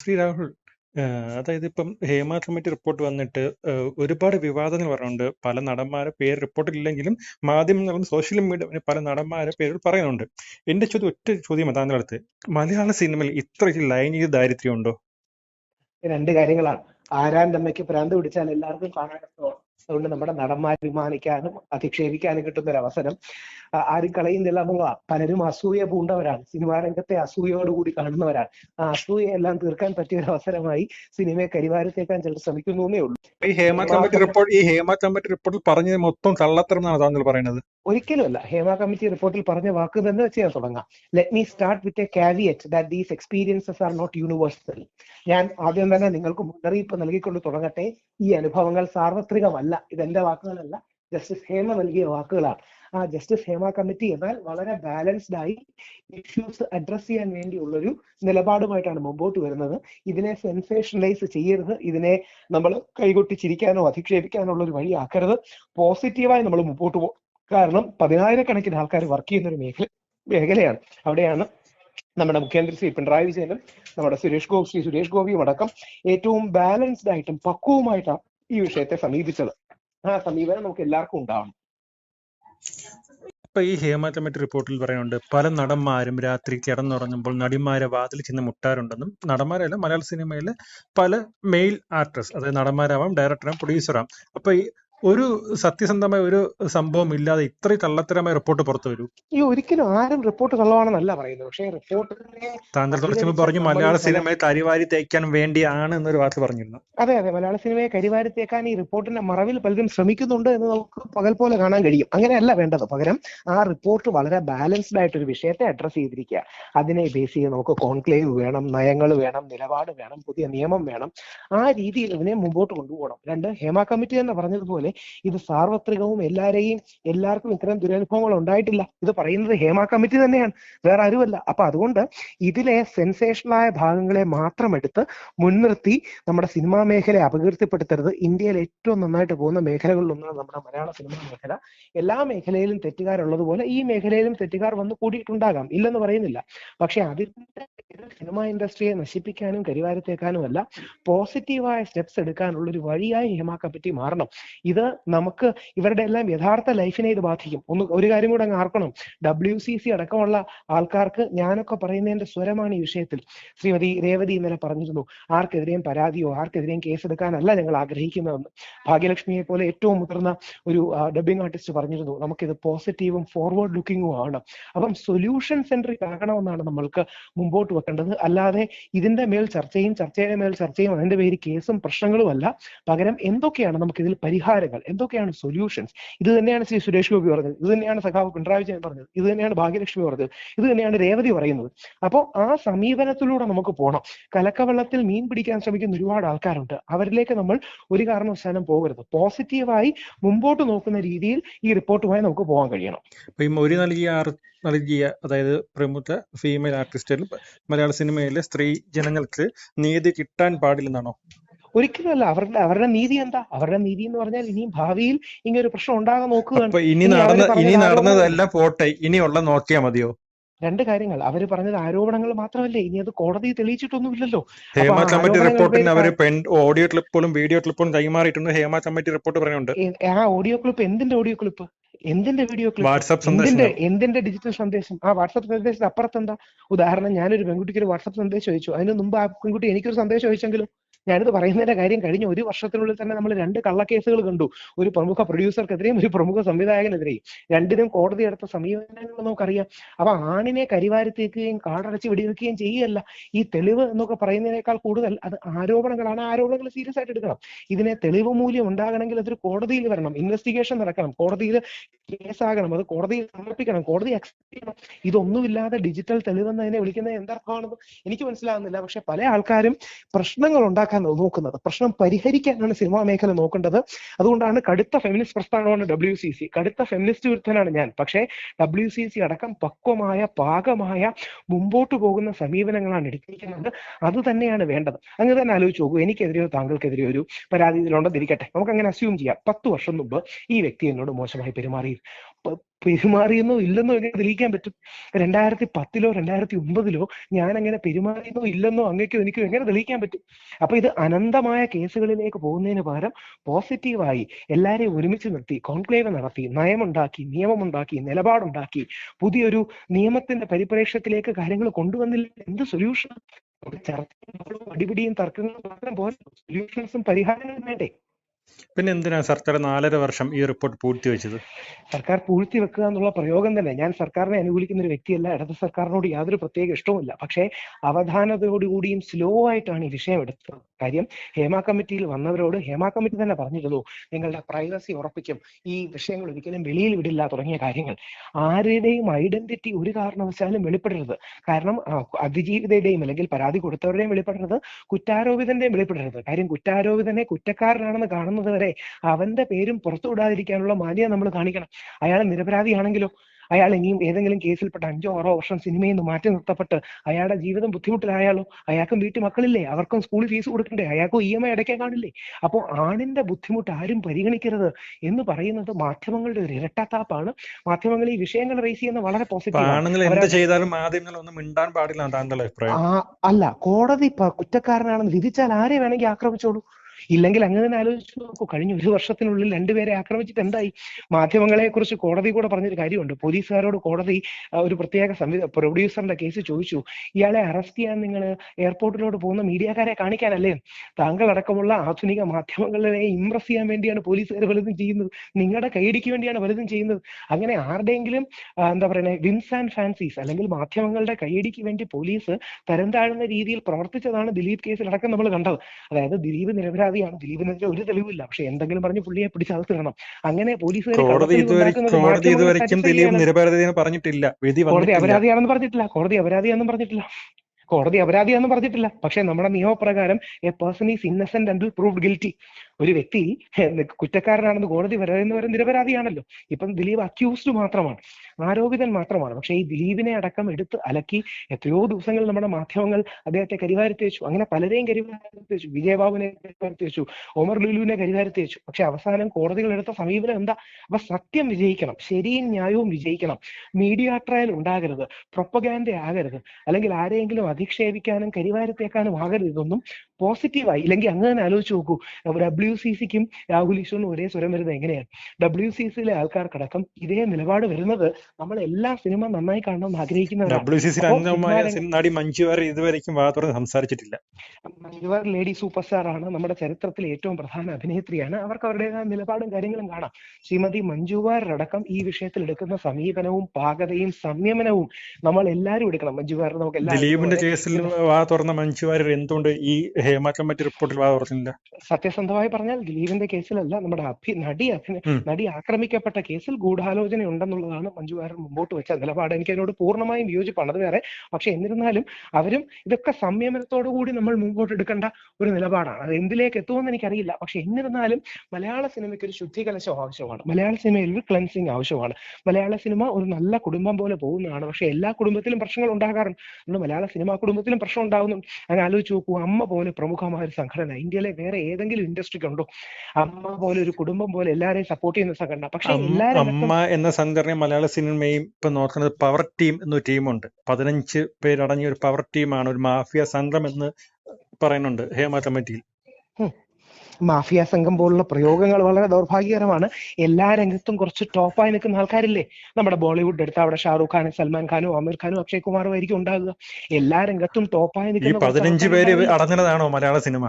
ശ്രീ രാഹുൽ അതായത് ഇപ്പം Hema committee report വന്നിട്ട് ഒരുപാട് വിവാദങ്ങൾ പറഞ്ഞുണ്ട്. പല നടന്മാരെ പേര് റിപ്പോർട്ടിലില്ലെങ്കിലും മാധ്യമങ്ങളും സോഷ്യൽ മീഡിയ പല നടന്മാരെ പേര് പറയുന്നുണ്ട്. എന്റെ ചോദ്യം ഒറ്റ ചോദ്യം അതാണ് അടുത്ത്. മലയാള സിനിമയിൽ ഇത്ര ലൈംഗിക ദാരിദ്ര്യം ഉണ്ടോ രണ്ട് കാര്യങ്ങളാണ്. ആരാൻ തമ്മയ്ക്ക് ഭ്രാന്ത് പിടിച്ചാൽ എല്ലാവർക്കും കാണാൻ അതുകൊണ്ട് നമ്മുടെ നടന്മാർ അഭിമാനിക്കാനും അധിക്ഷേപിക്കാനും കിട്ടുന്ന ഒരു അവസരം ആരും കളയുന്നില്ല എന്നുള്ളതാണ് പലരും അസൂയ പൂണ്ടവരാണ്. സിനിമാ രംഗത്തെ അസൂയയോടുകൂടി കാണുന്നവരാണ്. ആ അസൂയ എല്ലാം തീർക്കാൻ പറ്റിയ ഒരു അവസരമായി സിനിമയെ കരിവാരത്തേക്കാൻ ചിലർ ശ്രമിക്കുന്നു എന്നേ ഉള്ളൂ. ഈ ഹേമ കമ്മിറ്റി റിപ്പോർട്ട് ഈ ഹേമ കമ്മിറ്റി റിപ്പോർട്ടിൽ പറഞ്ഞത് മൊത്തം കള്ളത്തരം എന്നാണ് താങ്കൾ പറയുന്നത്? ഒരിക്കലുമല്ല. ഹേമ കമ്മിറ്റി റിപ്പോർട്ടിൽ പറഞ്ഞ വാക്ക് തന്നെ ഞാൻ തുടങ്ങാം. Let me start with a caveat that these experiences are not universal ഞാൻ ആദ്യം തന്നെ നിങ്ങൾക്ക് മുന്നറിയിപ്പ് നൽകിക്കൊണ്ട് തുടങ്ങട്ടെ. ഈ അനുഭവങ്ങൾ സാർവത്രികമല്ല. ഇതെന്റെ വാക്കുകളല്ല. ജസ്റ്റിസ് ഹേമ നൽകിയ വാക്കുകളാണ്. ആ ജസ്റ്റിസ് ഹേമ കമ്മിറ്റി എന്നാൽ വളരെ ബാലൻസ്ഡ് ആയി ഇഷ്യൂസ് അഡ്രസ് ചെയ്യാൻ വേണ്ടിയുള്ളൊരു നിലപാടുമായിട്ടാണ് മുമ്പോട്ട് വരുന്നത്. ഇതിനെ സെൻസേഷനലൈസ് ചെയ്യരുത്. ഇതിനെ നമ്മൾ കൈകൊട്ടിച്ചിരിക്കാനോ അധിക്ഷേപിക്കാനോ ഉള്ള ഒരു വഴിയാക്കരുത് പോസിറ്റീവായി നമ്മൾ മുമ്പോട്ട് കാരണം പതിനായിരക്കണക്കിന് ആൾക്കാർ വർക്ക് ചെയ്യുന്ന ഒരു മേഖല മേഖലയാണ്. അവിടെയാണ് നമ്മുടെ മുഖ്യമന്ത്രി ശ്രീ പിണറായി വിജയനും നമ്മുടെ സുരേഷ് ഗോപി ശ്രീ സുരേഷ് ഗോപിയും അടക്കം ഏറ്റവും ബാലൻസ്ഡ് ആയിട്ടും പക്വവുമായിട്ടാണ് ഈ വിഷയത്തെ സമീപിച്ചത്. ആ സമീപനം നമുക്ക് എല്ലാവർക്കും ഉണ്ടാവണം. ഇപ്പൊ ഈ ഹേമ റിപ്പോർട്ടിൽ പറയുന്നുണ്ട് പല നടന്മാരും രാത്രി കിടന്നുറങ്ങുമ്പോൾ നടിമാരെ വാതിൽ ചെന്ന് മുട്ടാറുണ്ടെന്നും നടന്മാരല്ല മലയാള സിനിമയിലെ പല മെയിൽ ആക്ട്രസ് അതായത് നടന്മാരാവാം ഡയറക്ടറാം പ്രൊഡ്യൂസറാം അപ്പൊ ഈ ഒരു സത്യസന്ധമായ ഒരു സംഭവം ഇല്ലാതെ ഇത്രയും കള്ളത്തരമായ റിപ്പോർട്ട് പുറത്തു വരൂ. ഈ ഒരിക്കലും ആരും റിപ്പോർട്ട് കള്ളമാണെന്നല്ല പറയുന്നത്. പക്ഷേ റിപ്പോർട്ടിനെ താങ്കൾ കുറച്ച് പറഞ്ഞു മലയാള സിനിമയെ കരിവാരി തേക്കാൻ വേണ്ടിയാണ് എന്നൊരു വാക്ക് പറഞ്ഞിരുന്നു. അതെ അതെ. മലയാള സിനിമയെ കരിവാരി തേക്കാൻ ഈ റിപ്പോർട്ടിന്റെ മറവിൽ പലരും ശ്രമിക്കുന്നുണ്ട് എന്ന് നമുക്ക് പകൽ പോലെ കാണാൻ കഴിയും. അങ്ങനെയല്ല വേണ്ടത്. പകരം ആ റിപ്പോർട്ട് വളരെ ബാലൻസ്ഡ് ആയിട്ട് ഒരു വിഷയത്തെ അഡ്രസ് ചെയ്തിരിക്കുക. അതിനെ ബേസ് ചെയ്ത് നമുക്ക് കോൺക്ലേവ് വേണം നയങ്ങൾ വേണം നിലപാട് വേണം പുതിയ നിയമം വേണം. ആ രീതിയിൽ ഇതിനെ മുമ്പോട്ട് കൊണ്ടുപോകണം. രണ്ട് ഹേമ കമ്മിറ്റി തന്നെ പറഞ്ഞതുപോലെ ഇത് സാർവത്രികവും എല്ലാരെയും എല്ലാവർക്കും ഇത്തരം ദുരനുഭവങ്ങൾ ഉണ്ടായിട്ടില്ല. ഇത് പറയുന്നത് ഹേമ കമ്മിറ്റി തന്നെയാണ് വേറെ ആരുമല്ല. അപ്പൊ അതുകൊണ്ട് ഇതിലെ സെൻസേഷണലായ ഭാഗങ്ങളെ മാത്രം എടുത്ത് മുൻനിർത്തി നമ്മുടെ സിനിമാ മേഖലയെ അപകീർത്തിപ്പെടുത്തരുത്. ഇന്ത്യയിൽ ഏറ്റവും നന്നായിട്ട് പോകുന്ന മേഖലകളിൽ ഒന്നാണ് നമ്മുടെ മലയാള സിനിമാ മേഖല. എല്ലാ മേഖലയിലും തെറ്റുകാരുള്ളതുപോലെ ഈ മേഖലയിലും തെറ്റുകാർ വന്ന് കൂടിയിട്ടുണ്ടാകാം ഇല്ലെന്ന് പറയുന്നില്ല. പക്ഷെ അതിന്റെ സിനിമാ ഇൻഡസ്ട്രിയെ നശിപ്പിക്കാനും കരിവാരത്തേക്കാനും അല്ല പോസിറ്റീവായ സ്റ്റെപ്സ് എടുക്കാനുള്ള ഒരു വഴിയായി ഹേമ മാറണം. ഇത് നമുക്ക് ഇവരുടെ എല്ലാം യഥാർത്ഥ ലൈഫിനെ ഇത് ബാധിക്കും. ഒന്ന് ഒരു കാര്യം കൂടെ അങ്ങ് ആർക്കണം. ഡബ്ല്യു സി സി അടക്കമുള്ള ആൾക്കാർക്ക് ഞാനൊക്കെ പറയുന്നതിന്റെ സ്വരമാണ് ഈ വിഷയത്തിൽ. ശ്രീമതി രേവതി ഇന്നലെ പറഞ്ഞിരുന്നു ആർക്കെതിരെയും പരാതിയോ ആർക്കെതിരെയും കേസെടുക്കാനല്ല ഞങ്ങൾ ആഗ്രഹിക്കുന്നതെന്ന്. ഭാഗ്യലക്ഷ്മിയെ പോലെ ഏറ്റവും മുതിർന്ന ഒരു ഡബിംഗ് ആർട്ടിസ്റ്റ് പറഞ്ഞിരുന്നു നമുക്കിത് പോസിറ്റീവും ഫോർവേഡ് ലുക്കിങ്ങും ആണ്. അപ്പം സൊല്യൂഷൻ സെൻട്രിക് ആകണമെന്നാണ് നമ്മൾക്ക് മുമ്പോട്ട് വെക്കേണ്ടത്. അല്ലാതെ ഇതിന്റെ മേൽ ചർച്ചയും ചർച്ചയുടെ മേൽ ചർച്ചയും അതിന്റെ പേര് കേസും പ്രശ്നങ്ങളും അല്ല. പകരം എന്തൊക്കെയാണ് നമുക്ക് ഇതിൽ പരിഹാരങ്ങൾ എന്തൊക്കെയാണ് സൊല്യൂഷൻസ് ഇത് തന്നെയാണ് ശ്രീ സുരേഷ് ഗോപി പറഞ്ഞത്. ഇത് തന്നെയാണ് സഖാവ് പിണറായി വിജയൻ പറഞ്ഞത്. ഇത് തന്നെയാണ് ഭാഗ്യലക്ഷ്മി പറഞ്ഞത്. ഇത് തന്നെയാണ് രേവതി പറയുന്നത്. അപ്പോൾ ആ സമീപനത്തിലൂടെ നമുക്ക് പോകണം കലക്കവെള്ളത്തിൽ മീൻ പിടിക്കാൻ ശ്രമിക്കുന്ന ഒരുപാട് ആൾക്കാരുണ്ട്. അവരിലേക്ക് നമ്മൾ ഒരു കാരണവശാലും പോകരുത്. പോസിറ്റീവായി മുമ്പോട്ട് നോക്കുന്ന രീതിയിൽ ഈ റിപ്പോർട്ടുമായി നമുക്ക് പോകാൻ കഴിയണം. അപ്പൊ ഈ നൽകിയ നൽകിയ അതായത് പ്രമുഖ ഫീമെയിൽ ആർട്ടിസ്റ്റുകൾ മലയാള സിനിമയിലെ സ്ത്രീ ജനങ്ങൾക്ക് നീതി കിട്ടാൻ പാടില്ലെന്നാണോ? ഒരിക്കലും അല്ല അവരുടെ അവരുടെ നീതി എന്താ? അവരുടെ നീതി എന്ന് പറഞ്ഞാൽ ഇനിയും ഭാവിയിൽ ഇങ്ങനെ ഒരു പ്രശ്നം ഉണ്ടാകാൻ നോക്കുകയാണ് ഇനി നടന്ന ഇനി നടന്നതെല്ലാം പോട്ടെ ഇനിയുള്ള നോക്കിയാ മതിയോ? രണ്ട് കാര്യങ്ങൾ. അവർ പറഞ്ഞത് ആരോപണങ്ങൾ മാത്രമല്ലേ ഇനി അത് കോടതി തെളിയിച്ചിട്ടൊന്നുമില്ലല്ലോ. ഹേമ കമ്മിറ്റി റിപ്പോർട്ടിന് അവർ ഓഡിയോ ക്ലിപ്പുകളും വീഡിയോ ക്ലിപ്പും കൈമാറിയിട്ടുണ്ട്. ഹേമ കമ്മിറ്റി റിപ്പോർട്ട് പറയുന്നുണ്ട് ആ ഓഡിയോ ക്ലിപ്പ് എന്തിന്റെ ഓഡിയോ ക്ലിപ്പ്? എന്തിന്റെ വീഡിയോ ക്ലിപ്പ്? വാട്സ്ആപ്പ് എന്തിന്റെ എന്തിന്റെ ഡിജിറ്റൽ സന്ദേശം? ആ വാട്സാപ്പ് സന്ദേശത്തിന് അപ്പുറത്ത് എന്താ? ഉദാഹരണം ഞാനൊരു പെൺകുട്ടിക്ക് ഒരു വാട്സാപ്പ് സന്ദേശം അയച്ചു അതിന് മുമ്പ് ആ പെൺകുട്ടി എനിക്കൊരു സന്ദേശം അയച്ചെങ്കിലും ഞാനിത് പറയുന്നതിന്റെ കാര്യം കഴിഞ്ഞ ഒരു വർഷത്തിനുള്ളിൽ തന്നെ നമ്മൾ രണ്ട് കള്ളക്കേസുകൾ കണ്ടു. ഒരു പ്രമുഖ പ്രൊഡ്യൂസർക്കെതിരെയും ഒരു പ്രമുഖ സംവിധായകനെതിരെയും. രണ്ടിനും കോടതി എടുത്ത സമീപനങ്ങൾ നമുക്കറിയാം. അപ്പൊ ആണിനെ കരിവാരിത്തേക്കുകയും കാടടച്ച് വെടിവെക്കുകയും ചെയ്യുകയല്ല. ഈ തെളിവ് എന്നൊക്കെ പറയുന്നതിനേക്കാൾ കൂടുതൽ അത് ആരോപണങ്ങളാണ്. ആരോപണങ്ങൾ സീരിയസ് ആയിട്ട് എടുക്കണം. ഇതിനെ തെളിവ് മൂല്യം ഉണ്ടാകണമെങ്കിൽ അതൊരു കോടതിയിൽ വരണം. ഇൻവെസ്റ്റിഗേഷൻ നടക്കണം. കോടതിയിൽ കേസാകണം. അത് കോടതിയിൽ സമർപ്പിക്കണം. കോടതി അക്സെപ്റ്റ് ചെയ്യണം. ഇതൊന്നുമില്ലാതെ ഡിജിറ്റൽ തെളിവെന്ന് അതിനെ വിളിക്കുന്നത് എന്തർത്ഥമാണെന്ന് എനിക്ക് മനസ്സിലാകുന്നില്ല പക്ഷെ പല ആൾക്കാരും പ്രശ്നങ്ങൾ ഉണ്ടാക്കാൻ നോക്കുന്നത്. പ്രശ്നം പരിഹരിക്കാനാണ് സിനിമാ മേഖല നോക്കേണ്ടത്. അതുകൊണ്ടാണ് കടുത്ത ഫെമിനിസ്റ്റ് പ്രസ്ഥാനമാണ് ഡബ്ല്യു സി സി കടുത്ത ഫെമിനിസ്റ്റ് വിരുദ്ധനാണ് ഞാൻ. പക്ഷേ ഡബ്ല്യു സി സി അടക്കം പക്വമായ പാകമായ മുമ്പോട്ട് പോകുന്ന സമീപനങ്ങളാണ് എടുത്തിരിക്കുന്നത്. അത് തന്നെയാണ് വേണ്ടത്. അങ്ങ് തന്നെ ആലോചിച്ച് നോക്കൂ. എനിക്കെതിരെയോ താങ്കൾക്കെതിരെയോ ഒരു പരാതി ഇതിലുണ്ടെന്നിരിക്കട്ടെ നമുക്ക് അങ്ങനെ അസ്യൂം ചെയ്യാം. പത്ത് വർഷം മുമ്പ് ഈ വ്യക്തി എന്നോട് മോശമായി പെരുമാറി പെരുമാറിയെന്നോ ഇല്ലെന്നോ എങ്ങനെ തെളിയിക്കാൻ പറ്റും? രണ്ടായിരത്തി പത്തിലോ രണ്ടായിരത്തി ഒമ്പതിലോ ഞാൻ അങ്ങനെ പെരുമാറിയെന്നോ ഇല്ലെന്നോ അങ്ങേക്കോ എനിക്കോ എങ്ങനെ തെളിയിക്കാൻ പറ്റും? അപ്പൊ ഇത് അനന്തമായ കേസുകളിലേക്ക് പോകുന്നതിന് പകരം പോസിറ്റീവായി എല്ലാരെയും ഒരുമിച്ച് നിർത്തി കോൺക്ലേവ് നടത്തി നയമുണ്ടാക്കി നിയമമുണ്ടാക്കി നിലപാടുണ്ടാക്കി പുതിയൊരു നിയമത്തിന്റെ പരിപ്രേക്ഷത്തിലേക്ക് കാര്യങ്ങൾ കൊണ്ടുവന്നില്ല. എന്ത് സൊല്യൂഷൻ ചർച്ചയും അടിപിടിയും തർക്കങ്ങളും മാത്രം പോലെ സൊല്യൂഷൻസും പരിഹാരങ്ങളും വേണ്ടേ? പിന്നെ എന്തിനാ സർക്കാർ നാലര വർഷം ഈ റിപ്പോർട്ട് പൂഴ്ത്തിവെച്ചത് സർക്കാർ പൂഴ്ത്തി വെക്കുക എന്നുള്ള പ്രയോഗം തന്നെ. ഞാൻ സർക്കാരിനെ അനുകൂലിക്കുന്ന ഒരു വ്യക്തിയല്ല. ഇടത് സർക്കാരിനോട് യാതൊരു പ്രത്യേക ഇഷ്ടവുമില്ല. പക്ഷേ അവധാനതയോടുകൂടിയും സ്ലോ ആയിട്ടാണ് ഈ വിഷയം എടുത്തത്. കാര്യം ഹേമ കമ്മിറ്റിയിൽ വന്നവരോട് ഹേമ കമ്മിറ്റി തന്നെ പറഞ്ഞിരുന്നു നിങ്ങളുടെ പ്രൈവസി ഉറപ്പിക്കും. ഈ വിഷയങ്ങൾ ഒരിക്കലും വെളിയിൽ വിടില്ല തുടങ്ങിയ കാര്യങ്ങൾ. ആരുടെയും ഐഡന്റിറ്റി ഒരു കാരണവശാലും വെളിപ്പെടരുത്. കാരണം അതിജീവിതയുടെയും അല്ലെങ്കിൽ പരാതി കൊടുത്തവരുടെയും വെളിപ്പെടരുത് കുറ്റാരോപിതന്റെയും വെളിപ്പെടരുത്. കാര്യം കുറ്റാരോപിതനെ കുറ്റക്കാരനാണെന്ന് കാണുന്നത് വരെ അവന്റെ പേരും പുറത്തു വിടാതിരിക്കാനുള്ള മാന്യത നമ്മൾ കാണിക്കണം. അയാൾ നിരപരാധിയാണെങ്കിലോ അയാൾ ഇനിയും ഏതെങ്കിലും കേസിൽപ്പെട്ട അഞ്ചോ ആറോ വർഷം സിനിമയിൽ നിന്ന് മാറ്റി നിർത്തപ്പെട്ട് അയാളുടെ ജീവിതം ബുദ്ധിമുട്ടിലായാലോ അയാൾക്കും വീട്ടിൽ മക്കളില്ലേ അവർക്കും സ്കൂൾ ഫീസ് കൊടുക്കണ്ടേ അയാൾക്കും ഇ എം ഐ അടയ്ക്കാൻ കാണില്ലേ. അപ്പോൾ ആണിന്റെ ബുദ്ധിമുട്ട് ആരും പരിഗണിക്കരുത് എന്ന് പറയുന്നത് മാധ്യമങ്ങളുടെ ഒരു ഇരട്ടത്താപ്പാണ്. മാധ്യമങ്ങൾ ഈ വിഷയങ്ങൾ റേസ് ചെയ്യുന്ന വളരെ പോസിറ്റീവ് ചെയ്താലും ഒന്നും മിണ്ടാൻ പാടില്ല അല്ല കോടതി കുറ്റക്കാരനാണെന്ന് വിധിച്ചാൽ ആരെ വേണമെങ്കിൽ ആക്രമിച്ചോളൂ? ഇല്ലെങ്കിൽ അങ്ങനെ തന്നെ ആലോചിച്ച് നോക്കൂ. കഴിഞ്ഞ ഒരു വർഷത്തിനുള്ളിൽ രണ്ടുപേരെ ആക്രമിച്ചിട്ട് എന്തായി? മാധ്യമങ്ങളെ കുറിച്ച് കോടതി കൂടെ പറഞ്ഞൊരു കാര്യമുണ്ട്. പോലീസുകാരോട് കോടതി ഒരു പ്രത്യേക സംവിധ പ്രൊഡ്യൂസറിന്റെ കേസ് ചോദിച്ചു. ഇയാളെ അറസ്റ്റ് ചെയ്യാൻ നിങ്ങൾ എയർപോർട്ടിലോട്ട് പോകുന്ന മീഡിയക്കാരെ കാണിക്കാനല്ലേ? താങ്കൾ അടക്കമുള്ള ആധുനിക മാധ്യമങ്ങളെ ഇംപ്രസ് ചെയ്യാൻ വേണ്ടിയാണ് പോലീസുകാർ പലതും ചെയ്യുന്നത്. നിങ്ങളുടെ കൈയടിക്ക് വേണ്ടിയാണ് പലതും ചെയ്യുന്നത്. അങ്ങനെ ആരുടെയെങ്കിലും എന്താ പറയുന്നത് വിംസ് ആൻഡ് ഫാൻസീസ് അല്ലെങ്കിൽ മാധ്യമങ്ങളുടെ കൈയടിക്ക് വേണ്ടി പോലീസ് തരം താഴ്ന്ന രീതിയിൽ പ്രവർത്തിച്ചതാണ് ദിലീപ് കേസിൽ കേസിലടക്കം നമ്മൾ കണ്ടത്. അതായത് ദിലീപ് നിരപരാധിയാണ് ദിലീപിനെതിരെ ഒരു തെളിവില്ല പക്ഷെ എന്തെങ്കിലും പറഞ്ഞ് പുള്ളിയെ പിടിച്ചകത്ത് ഇടണം അങ്ങനെ പോലീസുകാർ കോടതി ഇതുവരെ കോടതി ഇതുവരെയ്ക്കും ദിലീപ് നിരപരാധിയെന്ന് പറഞ്ഞിട്ടില്ല. വിധി കോടതി അപരാധിയാണെന്ന് പറഞ്ഞിട്ടില്ല. കോടതി അപരാധിയാണെന്ന് പറഞ്ഞിട്ടില്ല. കോടതി അപരാധിയാണെന്ന് പറഞ്ഞിട്ടില്ല. പക്ഷെ നമ്മുടെ നിയമപ്രകാരം a person is innocent until proved guilty ഒരു വ്യക്തി കുറ്റക്കാരനാണെന്ന് കോടതി പറയുന്നവരെ നിരപരാധിയാണല്ലോ. ഇപ്പം ദിലീപ് അക്യൂസ്ഡ് മാത്രമാണ്. ആരോപിതൻ മാത്രമാണ്. പക്ഷെ ഈ ദിലീപിനെ അടക്കം എടുത്ത് അലക്കി എത്രയോ ദിവസങ്ങൾ നമ്മുടെ മാധ്യമങ്ങൾ അദ്ദേഹത്തെ കരിവാരത്തി വെച്ചു. അങ്ങനെ പലരെയും കരിവാരത്തി വെച്ചു. വിജയബാബുവിനെ കരിവാരത്തി വെച്ചു. ഒമർ ലുലുവിനെ കരിവാരത്തി വെച്ചു. പക്ഷെ അവസാനം കോടതികൾ എടുത്ത സമീപനം എന്താ? അപ്പൊ സത്യം വിജയിക്കണം. ശരിയും ന്യായവും വിജയിക്കണം. മീഡിയ ട്രയൽ ഉണ്ടാകരുത്. പ്രൊപ്പഗാൻഡ ആകരുത്. അല്ലെങ്കിൽ ആരെയെങ്കിലും അധിക്ഷേപിക്കാനും കരിവാരത്തേക്കാനും ആകരുത്. ഇതൊന്നും പോസിറ്റീവായി ഇല്ലെങ്കിൽ അങ്ങനെ തന്നെ ആലോചിച്ച് നോക്കൂ. ഡബ്ല്യു സി സിക്കും രാഹുൽ ഈശ്വറിനും ഒരേ സ്വരം വരുന്നത് എങ്ങനെയാണ്? ഡബ്ല്യു സി സിയിലെ ആൾക്കാർക്കടക്കം ഇതേ നിലപാട് വരുന്നത് നമ്മൾ എല്ലാ സിനിമ നന്നായി കാണണമെന്ന് ആഗ്രഹിക്കുന്നവരാണ്. മഞ്ജുവാർ സംസാരിച്ചിട്ടില്ല. ഇവർ ലേഡി സൂപ്പർ സ്റ്റാർ ആണ് നമ്മുടെ ചരിത്രത്തിലെ ഏറ്റവും പ്രധാന അഭിനേത്രിയാണ്. അവർക്ക് അവരുടേതായ നിലപാടും കാര്യങ്ങളും കാണാം. ശ്രീമതി മഞ്ജു വാര്യരടക്കം ഈ വിഷയത്തിൽ എടുക്കുന്ന സമീപനവും പാകതയും സംയമനവും നമ്മൾ എല്ലാവരും എടുക്കണം. മഞ്ജു വാര്യർ നമുക്ക് ദിലീപിന്റെ കേസിൽ വാ തുറന്ന മഞ്ജു വാര്യർ എന്തുകൊണ്ട് ഈ ഹേമ പറ്റിയ റിപ്പോർട്ടിൽ പറഞ്ഞില്ല. സത്യസന്ധമായി പറഞ്ഞാൽ ദിലീപിന്റെ കേസിലല്ല നമ്മുടെ അഭി നടി അഭിന നടി ആക്രമിക്കപ്പെട്ട കേസിൽ ഗൂഢാലോചന ഉണ്ടെന്നുള്ളതാണ് മഞ്ജു വാര്യർ മുമ്പോട്ട് വെച്ച നിലപാട്. എനിക്ക് അതിനോട് പൂർണമായും വിയോജിപ്പാണ് അത് വേറെ. പക്ഷെ എന്നിരുന്നാലും അവരും ഇതൊക്കെ സംയമനത്തോടു കൂടി നമ്മൾ മുമ്പോട്ട് എടുക്കേണ്ട ഒരു നിലപാടാണ്. അത് എന്തിലേക്ക് എത്തുമെന്ന് എനിക്കറിയില്ല. പക്ഷെ എന്നിരുന്നാലും മലയാള സിനിമയ്ക്ക് ഒരു ശുദ്ധീകലശം ആവശ്യമാണ്. മലയാള സിനിമയിൽ ഒരു ക്ലൻസിങ് ആവശ്യമാണ്. മലയാള സിനിമ ഒരു നല്ല കുടുംബം പോലെ പോകുന്നതാണ്. പക്ഷെ എല്ലാ കുടുംബത്തിലും പ്രശ്നങ്ങൾ ഉണ്ടാകാറുണ്ട്. മലയാള സിനിമാ കുടുംബത്തിലും പ്രശ്നം ഉണ്ടാകുന്നുണ്ട് അങ്ങനെ ആലോചിച്ച് നോക്കൂ അമ്മ പോലെ പ്രമുഖമായ ഒരു സംഘടന. ഇന്ത്യയിലെ വേറെ ഏതെങ്കിലും ഇൻഡസ്ട്രിക്ക് ഉണ്ടോ? അമ്മ പോലെ ഒരു കുടുംബം പോലെ എല്ലാവരെയും സപ്പോർട്ട് ചെയ്യുന്ന സംഘടന. പക്ഷെ അമ്മ എന്ന സംഘടന മലയാള സിനിമയും ഇപ്പൊ നോക്കുന്നത് പവർ ടീം എന്നൊരു ടീമുണ്ട് പതിനഞ്ച് പേരടങ്ങിയ ഒരു പവർ ടീമാണ് ഒരു മാഫിയ സംഘം എന്ന് പറയുന്നുണ്ട് ഹേമ കമ്മിറ്റിയിൽ. മാഫിയ സംഘം പോലുള്ള പ്രയോഗങ്ങൾ വളരെ ദൗർഭാഗ്യകരമാണ്. എല്ലാ രംഗത്തും കുറച്ച് ടോപ്പായി നിൽക്കുന്ന ആൾക്കാരില്ലേ? നമ്മുടെ ബോളിവുഡ് എടുത്ത അവിടെ ഷാറൂഖ് ഖാനും സൽമാൻ ഖാനും ആമിർ ഖാനും അക്ഷയ് കുമാറും ആയിരിക്കും ഉണ്ടാകുക എല്ലാ രംഗത്തും ടോപ്പായി നിൽക്കുന്ന പതിനഞ്ച് പേര് അടങ്ങുന്നതാണോ മലയാള സിനിമ?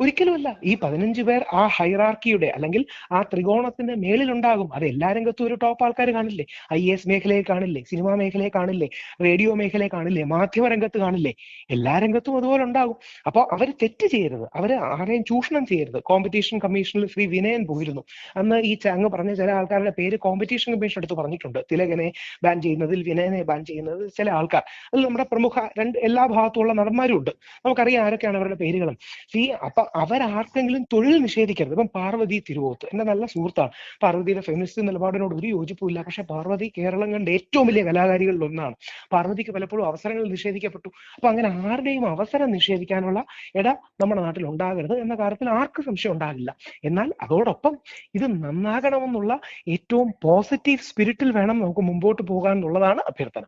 ഒരിക്കലുമല്ല. ഈ പതിനഞ്ച് പേർ ആ ഹൈറാർക്കിയുടെ അല്ലെങ്കിൽ ആ ത്രികോണത്തിന്റെ മേളിലുണ്ടാകും അത് എല്ലാ രംഗത്തും ഒരു ടോപ്പ് ആൾക്കാർ കാണില്ലേ? ഐ എസ് മേഖലയെ കാണില്ലേ? സിനിമാ മേഖലയെ കാണില്ലേ? റേഡിയോ മേഖലയെ കാണില്ലേ? മാധ്യമ രംഗത്ത് കാണില്ലേ? എല്ലാ രംഗത്തും അതുപോലെ ഉണ്ടാകും. അപ്പോൾ അവർ തെറ്റ് ചെയ്യരുത്. അവർ ആരെയും ചൂഷണം ചെയ്യരുത്. കോമ്പറ്റീഷൻ കമ്മീഷനിൽ ശ്രീ വിനയൻ പോയിരുന്നു. അന്ന് ഈ ചങ്ങ് പറഞ്ഞ ചില ആൾക്കാരുടെ പേര് കോമ്പറ്റീഷൻ കമ്മീഷൻ എടുത്ത് പറഞ്ഞിട്ടുണ്ട്. തിലകനെ ബാൻ ചെയ്യുന്നതിൽ വിനയനെ ബാൻ ചെയ്യുന്നത് ചില ആൾക്കാർ. അതിൽ നമ്മുടെ പ്രമുഖ രണ്ട് എല്ലാ ഭാഗത്തുള്ള നടന്മാരും ഉണ്ട്. നമുക്കറിയാം ആരൊക്കെയാണ് അവരുടെ പേരുകളും. ഈ അപ്പൊ അവരാർക്കെങ്കിലും തൊഴിൽ നിഷേധിക്കരുത്. ഇപ്പം പാർവതി തിരുവോത്ത് എന്റെ നല്ല സുഹൃത്താണ്. പാർവതിയുടെ ഫെമിനിസ്റ്റ് നിലപാടിനോട് ഒരു യോജിപ്പുമില്ല. പക്ഷെ പാർവതി കേരളം കണ്ട ഏറ്റവും വലിയ കലാകാരികളിൽ ഒന്നാണ്. പാർവതിക്ക് പലപ്പോഴും അവസരങ്ങൾ നിഷേധിക്കപ്പെട്ടു. അപ്പൊ അങ്ങനെ ആരുടെയും അവസരം നിഷേധിക്കാനുള്ള ഇട നമ്മുടെ നാട്ടിൽ ഉണ്ടാകരുത് എന്ന കാര്യത്തിൽ ആർക്കും സംശയം ഉണ്ടാകില്ല. എന്നാൽ അതോടൊപ്പം ഇത് നന്നാകണമെന്നുള്ള ഏറ്റവും പോസിറ്റീവ് സ്പിരിറ്റിൽ വേണം നമുക്ക് മുമ്പോട്ട് പോകാൻ എന്നുള്ളതാണ് അഭ്യർത്ഥന.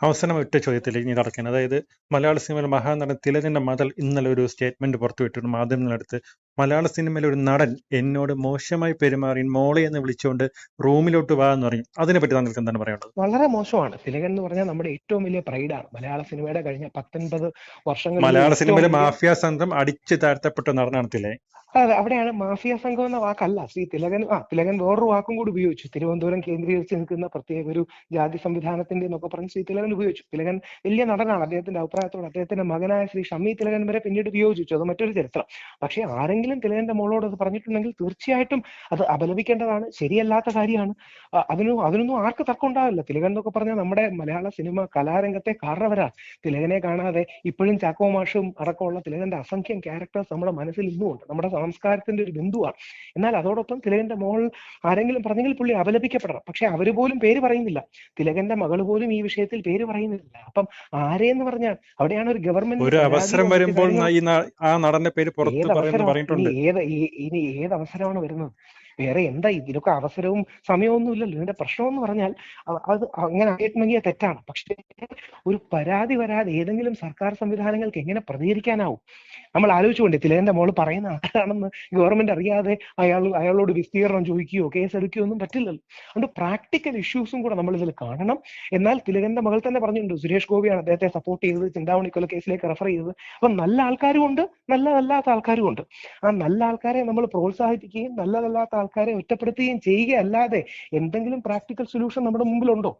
അവസാനം ഒറ്റ ചോദ്യത്തിലേക്ക് ഇനി നടക്കാൻ അതായത് മലയാള സിനിമയിൽ മഹാനടൻ തിലകന്റെ മതൽ ഇന്നലെ ഒരു സ്റ്റേറ്റ്മെന്റ് പുറത്തുവിട്ടിട്ടുണ്ട് മാധ്യമങ്ങളടുത്ത് മലയാള സിനിമയിലെ ഒരു നടൻ എന്നോട് മോശമായി പെരുമാറി മോളെ എന്ന് വിളിച്ചുകൊണ്ട് റൂമിലോട്ട് വാ എന്ന് പറഞ്ഞു അതിനെപ്പറ്റി താങ്കൾക്ക് എന്താണ് പറയുന്നത് വളരെ മോശമാണ്. തിലകൻ എന്ന് പറഞ്ഞാൽ നമ്മുടെ ഏറ്റവും വലിയ പ്രൈഡാണ്. മലയാള സിനിമയുടെ കഴിഞ്ഞ പത്തൊൻപത് വർഷങ്ങൾ മലയാള സിനിമയിലെ മാഫിയ സംഘം അടിച്ചു താഴ്ത്തപ്പെട്ട നടനാണ് തിലകൻ അതെ അവിടെയാണ് മാഫിയ സംഘം എന്ന വാക്കല്ല. ശ്രീ തിലകൻ ആ തിലകൻ വേറൊരു വാക്കും കൂടി ഉപയോഗിച്ചു. തിരുവനന്തപുരം കേന്ദ്രീകരിച്ച് നിൽക്കുന്ന പ്രത്യേക ഒരു ജാതി സംവിധാനത്തിന്റെ എന്നൊക്കെ പറഞ്ഞ് ശ്രീ തിലകൻ ഉപയോഗിച്ചു. തിലകൻ വലിയ നടനാണ്. അദ്ദേഹത്തിന്റെ അഭിപ്രായത്തോട് അദ്ദേഹത്തിന്റെ മകനായ ശ്രീ ഷമി തിലകൻ വരെ പിന്നീട് ഉപയോഗിച്ചു അത് മറ്റൊരു ചരിത്രം. പക്ഷെ ആരെങ്കിലും തിലകന്റെ മോളോട് അത് പറഞ്ഞിട്ടുണ്ടെങ്കിൽ തീർച്ചയായിട്ടും അത് അപലപിക്കേണ്ടതാണ്. ശരിയല്ലാത്ത കാര്യമാണ്. അതിനും അതിനൊന്നും ആർക്ക് തർക്കം ഉണ്ടാവില്ല. തിലകൻ എന്നൊക്കെ പറഞ്ഞാൽ നമ്മുടെ മലയാള സിനിമ കലാരംഗത്തെ കാരണവരാണ് തിലകനെ കാണാതെ ഇപ്പോഴും ചാക്കോ മാഷും അടക്കമുള്ള തിലകന്റെ അസംഖ്യം ക്യാരക്ടേഴ്സ് നമ്മുടെ മനസ്സിൽ ഇന്നും ഉണ്ട്. നമ്മുടെ സംസ്കാരത്തിന്റെ ഒരു ബിന്ദുവാണ് എന്നാൽ അതോടൊപ്പം തിലകന്റെ മോൾ ആരെങ്കിലും പറഞ്ഞെങ്കിൽ പുള്ളി അപലപിക്കപ്പെടണം. പക്ഷെ അവർ പോലും പേര് പറയുന്നില്ല. തിലകന്റെ മകൾ പോലും ഈ വിഷയത്തിൽ പേര് പറയുന്നില്ല. അപ്പം ആരെന്ന് പറഞ്ഞാൽ അവിടെയാണ് ഒരു ഗവൺമെന്റ് ഒരു അവസരം വരുമ്പോൾ ആ നടന്റെ പേര് പുറത്ത് പറയുന്നു ഇനി ഏത് ഇനി ഏത് അവസരമാണ് വരുന്നത്? വേറെ എന്താ ഇതിനൊക്കെ അവസരവും സമയമൊന്നും ഇല്ലല്ലോ ഇതിന്റെ പ്രശ്നം എന്ന് പറഞ്ഞാൽ അത് അങ്ങനെ ആയിട്ടുണ്ടെങ്കിൽ തെറ്റാണ്. പക്ഷേ ഒരു പരാതി വരാതെ ഏതെങ്കിലും സർക്കാർ സംവിധാനങ്ങൾക്ക് എങ്ങനെ പ്രതികരിക്കാനാവും? നമ്മൾ ആലോചിച്ചുകൊണ്ട് തിലേന്റെ മോൾ പറയുന്ന ആരാണെന്ന് ഗവൺമെന്റ് അറിയാതെ അയാൾ അയാളോട് വിസ്തീർണം ചോദിക്കുകയോ കേസ് എടുക്കുകയോ ഒന്നും പറ്റില്ലല്ലോ. അതുകൊണ്ട് പ്രാക്ടിക്കൽ ഇഷ്യൂസും കൂടെ നമ്മൾ ഇതിൽ കാണണം. എന്നാൽ തിലകന്റെ മകൾ തന്നെ പറഞ്ഞിട്ടുണ്ട് സുരേഷ് ഗോപിയാണ് അദ്ദേഹത്തെ സപ്പോർട്ട് ചെയ്തത് ചിന്താമണി കൊല കേസിലേക്ക് റെഫർ ചെയ്തത്. അപ്പം നല്ല ആൾക്കാരും ഉണ്ട് നല്ലതല്ലാത്ത ആൾക്കാരും ഉണ്ട്. ആ നല്ല ആൾക്കാരെ നമ്മൾ പ്രോത്സാഹിപ്പിക്കുകയും നല്ലതല്ലാത്ത ആൾക്കാരെ ഒറ്റപ്പെടുത്തുകയും ചെയ്യുകയല്ലാതെ എന്തെങ്കിലും പ്രാക്ടിക്കൽ സൊല്യൂഷൻ നമ്മുടെ മുമ്പിലുണ്ടോ?